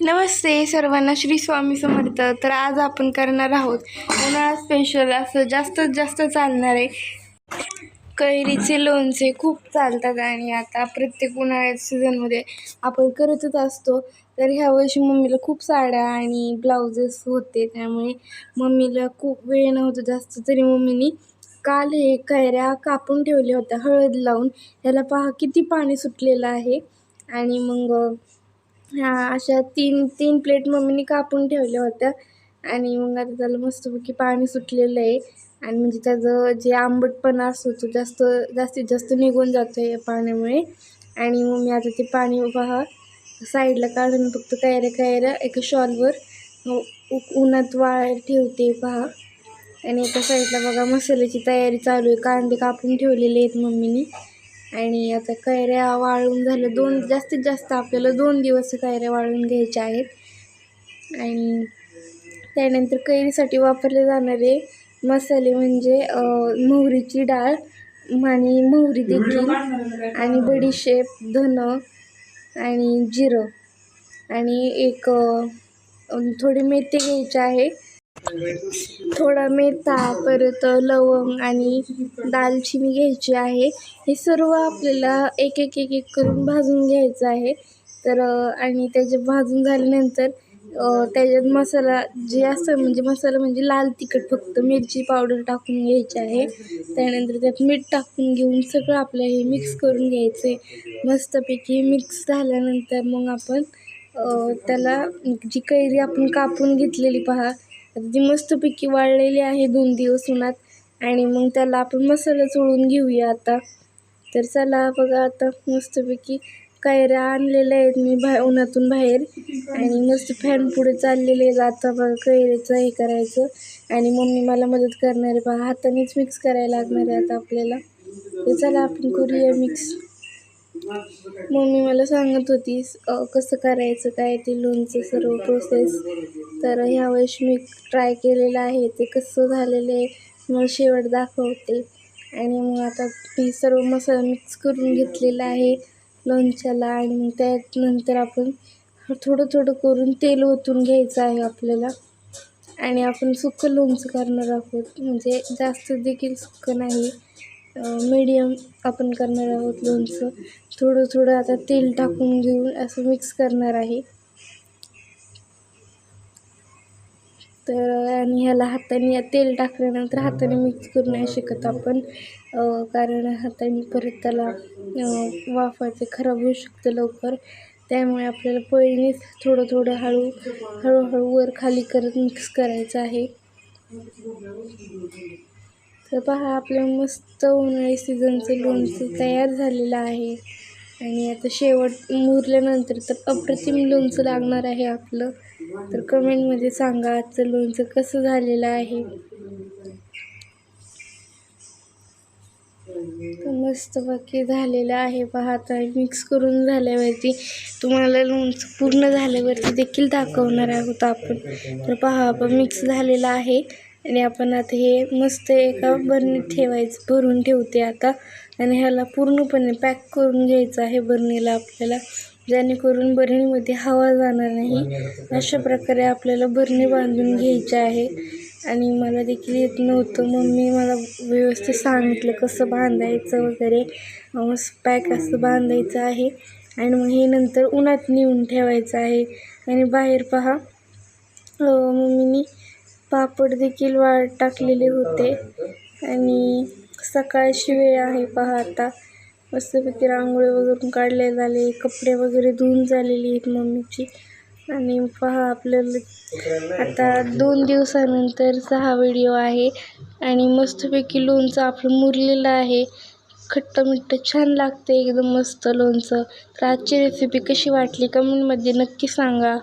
नमस्ते सर्वांना श्री स्वामी समर्थ. तर आज आपण करणार आहोत उन्हाळा स्पेशल असं जास्तीत जास्त चालणार आहे कैरीचे लोणचे. खूप चालतात आणि आता प्रत्येक उन्हाळ्याच्या सीझनमध्ये आपण करतच असतो. तर ह्या वर्षी मम्मीला खूप साड्या आणि ब्लाउजेस होते. त्यामुळे मम्मीला खूप वेळ नव्हता जास्त. तरी मम्मीनी काल हे कैऱ्या कापून ठेवल्या होत्या. हळद लावून. ह्याला पहा किती पाणी सुटलेलं आहे. आणि मग हां अशा तीन तीन प्लेट मम्मीने कापून ठेवल्या होत्या. आणि मग आता त्याला मस्तपैकी पाणी सुटलेलं आहे. आणि म्हणजे त्याचं जे आंबटपणा असतो तो जास्त जास्तीत जास्त निघून जातो आहे या पाण्यामुळे. आणि मग मी आता ते पाणी पहा साईडला काढून फक्त कैऱ्या कैऱ्या एका शॉलवर उन्हात वाळ ठेवते पहा. आणि एका साईडला बघा मसाल्याची तयारी चालू आहे. कांदे कापून ठेवलेले आहेत मम्मीने. आणि आता कैऱ्या वाळून झाल्या. दोन जास्तीत जास्त आपल्याला दोन दिवस कैऱ्या वाळून घ्यायच्या आहेत. आणि त्यानंतर कैरीसाठी वापरले जाणारे मसाले म्हणजे मोहरीची डाळ आणि मोहरी देखील आणि बडीशेप धनं आणि जिरं. आणि एक थोडी मेथी घ्यायची आहे. थोडा मेथा परत लवंग आणि दालचिनी घ्यायची आहे. हे सर्व आपल्याला एक एक एक एक करून भाजून घ्यायचं आहे. तर आणि त्याचे भाजून झाल्यानंतर त्याच्यात मसाला जे असतं म्हणजे मसाला म्हणजे लाल तिखट फक्त मिरची पावडर टाकून घ्यायची आहे. त्यानंतर त्यात मीठ टाकून घेऊन सगळं आपलं हे मिक्स करून घ्यायचं आहे मस्तपैकी मिक्स झाल्यानंतर मग आपण त्याला जी कैरी आपण कापून घेतलेली पहा आता ती मस्तपैकी वाळलेली आहे दोन दिवस उन्हात. आणि मग त्याला आपण मसाला चोळून घेऊया आता. तर चला बघा आता मस्तपैकी कैऱ्या आणलेल्या आहेत मी बाहेर उन्हातून बाहेर. आणि मस्त फॅन पुढे चाललेले आहेत आता बघा कैऱ्याचं हे करायचं. आणि मम्मी मला मदत करणार आहे. बघा हातानेच मिक्स करायला लागणार आहे आता आपल्याला. तर चला आपण करूया मिक्स मम्मी मला सांगत होती कसं करायचं काय ते लोणचं सर्व प्रोसेस तर ह्या मी ट्राय केलेलं आहे ते कसं झालेलं आहे मग शेवट दाखवते. आणि मग आता मी सर्व मसाला मिक्स करून घेतलेला आहे लोणच्याला. आणि मग त्यानंतर आपण थोडं थोडं करून तेल ओतून घ्यायचं आहे आपल्याला. आणि आपण सुक्कं लोणचं करणार आहोत. म्हणजे जास्त देखील सुक्कं नाही. मीडियम आपण करणार आहोत लोणचं. थोडं थोडं आता तेल टाकून घेऊन असं मिक्स करणार आहे. तर आणि ह्याला हाताने तेल टाकल्यानंतर हाताने मिक्स करू नाही शकत आपण. कारण हाताने परत त्याला वाफायचं खराब होऊ शकतं लवकर. त्यामुळे आपल्याला पळीनेच थोडं थोडं हळू हळूहळू वर खाली करत मिक्स करायचं आहे. तर पहा आपलं मस्त उन्हाळी सीझनचं लोणचं तयार झालेलं आहे. आणि आता शेवट मुरल्यानंतर तर अप्रतिम लोणचं लागणार आहे आपलं. तर कमेंटमध्ये सांगा आजचं लोणचं कसं झालेलं आहे? तर मस्त बाकी झालेलं आहे पहा आता मिक्स करून झाल्यावरती तुम्हाला लोणचं पूर्ण झाल्यावरती देखील दाखवणार आहोत आपण. तर पहा आपण मिक्स झालेलं आहे. आणि आपण आता हे मस्त एका बरणीत ठेवायचं भरून ठेवते आता. आणि ह्याला पूर्णपणे पॅक करून घ्यायचं आहे बरणीला आपल्याला जेणेकरून बरणीमध्ये हवा जाणार नाही. अशा प्रकारे आपल्याला बरणी बांधून घ्यायची आहे. आणि मला देखील येत नव्हतं. मम्मी मला व्यवस्थित सांगितलं कसं बांधायचं वगैरे. पॅक असं बांधायचं आहे. आणि मग हे नंतर उन्हात नेऊन ठेवायचं आहे. आणि बाहेर पहा. मम्मीनी पापड देखील वाळ टाकलेले होते. आणि सकाळची वेळ आहे पहा आता. मस्तपैकी रांगोळी वगैरे काढले झाले कपडे वगैरे धुवून झालेली आहेत मम्मीची. आणि पहा आपल्याला आता दोन दिवसानंतरचा हा व्हिडिओ आहे. आणि मस्तपैकी लोणचं आपलं मुरलेलं आहे. खट्ट मिठ्ठ छान लागते एकदम मस्त लोणचं. तर आजची रेसिपी कशी वाटली? कमेंटमध्ये नक्की सांगा.